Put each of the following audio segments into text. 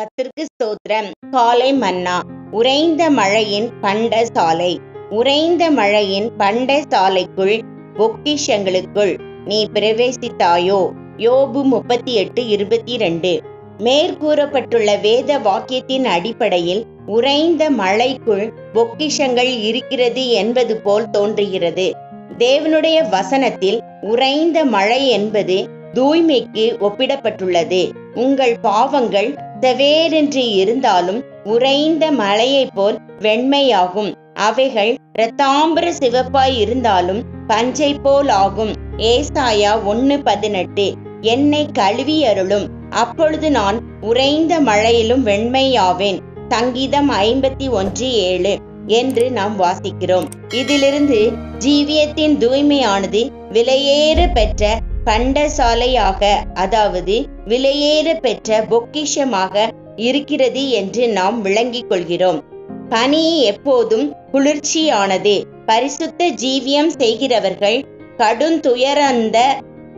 கத்திற்கு ஸ்தோத்திரம். காலை மன்னா உறைந்த மழையின் பண்ட சாலை உறைந்த மழையின் பண்ட சாலைக்குள் பொக்கிஷங்களுக்குள் நீ பிரவேசித்தாயோ? யோபு முப்பத்தி எட்டு இருபத்தி ரெண்டு மேற்கூறப்பட்டுள்ள வேத வாக்கியத்தின் அடிப்படையில் உறைந்த மழைக்குள் பொக்கிஷங்கள் இருக்கிறது என்பது போல் தோன்றுகிறது. தேவனுடைய வசனத்தில் உறைந்த மழை என்பது தூய்மைக்கு ஒப்பிடப்பட்டுள்ளது. உங்கள் பாவங்கள் செவேரென்று இருந்தாலும் உறைந்த மலையைப் போல் வெண்மையாகும். அவைகள் இரத்தாம்பர சிவப்பாய் இருந்தாலும் பஞ்சை போல் ஆகும் ஏசாயா ஒன்னு பதினெட்டு. என்னை கழுவி அருளும். அப்பொழுது நான் உறைந்த மழையிலும் வெண்மையாவேன். சங்கீதம் ஐம்பத்தி ஒன்று ஏழு என்று நாம் வாசிக்கிறோம். இதிலிருந்து ஜீவியத்தின் தூய்மையானது விலையேற பெற்ற பண்டசாலையாக அதாவது விலையேற பெற்ற பொக்கிஷமாக இருக்கிறது என்று நாம் விளங்கிக் கொள்கிறோம். பனி எப்போதும் குளிர்ச்சியானது. பரிசுத்த ஜீவியம் செய்கிறவர்கள் கடுந்துயரந்த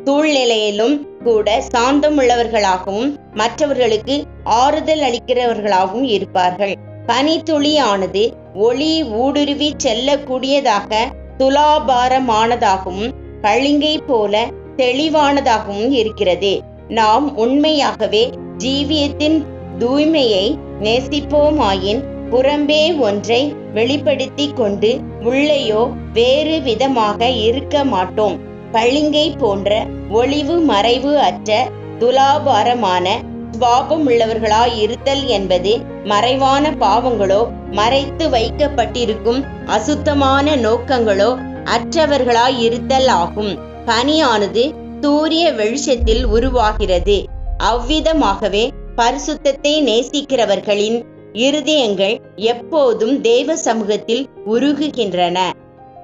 சூழ்நிலையிலும் கூட சாந்தமுள்ளவர்களாகவும் மற்றவர்களுக்கு ஆறுதல் அளிக்கிறவர்களாகவும் இருப்பார்கள். பனித்துளியானது ஒளி ஊடுருவி செல்லக்கூடியதாக துலாபாரமானதாகவும் பளிங்கை போல தெளிவானதாகவும் இருக்கிறது. நாம் உண்மையாகவே ஜீவியத்தின் தூய்மையை நேசிப்போமாயின் புறம்பே ஒன்றை வெளிப்படுத்தி கொண்டு உள்ளேயோ வேறு விதமாக இருக்க மாட்டோம். பளிங்கை போன்ற ஒளிவு மறைவு அற்ற துலாபாரமான சுவாபம் உள்ளவர்களாய் இருத்தல் என்பது மறைவான பாவங்களோ மறைத்து வைக்கப்பட்டிருக்கும் அசுத்தமான நோக்கங்களோ அற்றவர்களாய் இருத்தல் ஆகும். பனியானது சூரிய வெளிச்சத்தில் உருவாகிறது. அவ்விதமாகவே பரிசுத்தத்தை நேசிக்கிறவர்களின் இருதயங்கள் எப்போதும் தேவ சமூகத்தில் உருகுகின்றன.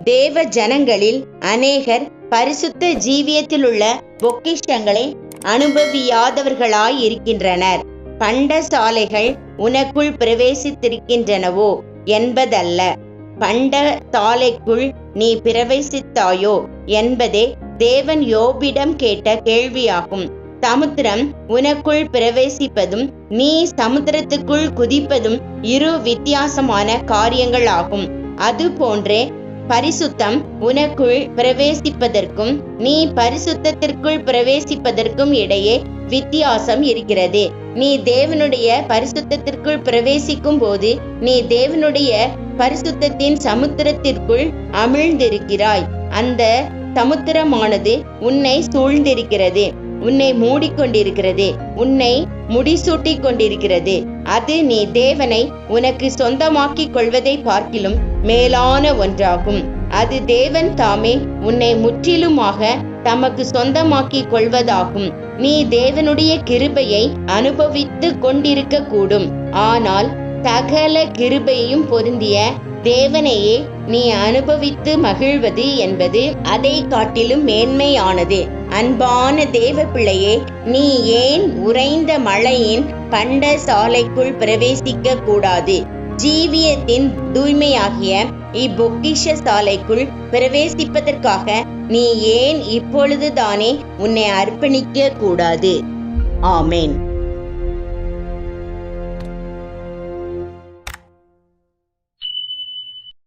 தேவ ஜனங்களில் அநேகர் பரிசுத்த ஜீவியத்திலுள்ள பொக்கிஷங்களை அனுபவியாதவர்களாய் இருக்கின்றனர் பண்ட சாலைகள் உனக்குள் பிரவேசித்திருக்கின்றனவோ என்பதல்ல. பண்ட சாலைக்குள் நீ பிரவேசித்தாயோ என்பதே தேவன் யோபிடம் கேட்ட கேள்வியாகும். சமுத்திரம் உனக்குள் பிரவேசிப்பதும் நீ சமுத்திரத்துக்குள் குதிப்பதும் இரு வித்தியாசமான காரியங்கள் ஆகும். அதுபோன்றே பரிசுத்தம் உனக்குள் பிரவேசிப்பதற்கும் நீ பரிசுத்தத்திற்குள் பிரவேசிப்பதற்கும் இடையே வித்தியாசம் இருக்கிறது. நீ தேவனுடைய பரிசுத்தத்திற்குள் பிரவேசிக்கும் போது நீ தேவனுடைய பரிசுத்தத்தின் சமுத்திரத்திற்குள் அமிழ்ந்திருக்கிறாய். அந்த சமுத்திரமானது உன்னை சூழ்ந்திருக்கிறது. உன்னை மூடிக்கொண்டிருக்கிறது. உன்னை முடிசூட்டி கொண்டிருக்கிறது அது நீ தேவனை உனக்கு சொந்தமாக்கிக் கொள்வதை பார்க்கிலும் மேலான ஒன்றாகும். அது தேவன் தாமே உன்னை முற்றிலுமாக தமக்கு சொந்தமாக்கிக் கொள்வதாகும். நீ தேவனுடைய கிருபையை அனுபவித்து கொண்டிருக்க கூடும் ஆனால் சகல கிருபையும் பொருந்திய தேவனையே நீ அனுபவித்து மகிழ்வது என்பது அதை காட்டிலும் மேன்மையானது. அன்பான தேவ பிள்ளையே நீ ஏன் உறைந்த மழையின் பண்ட சாலைக்குள் பிரவேசிக்க கூடாது ஜீவியத்தின் தூய்மையாகிய இப்பொக்கிஷ சாலைக்குள் பிரவேசிப்பதற்காக நீ ஏன் இப்பொழுதுதானே உன்னை அர்ப்பணிக்க கூடாது ஆமேன்.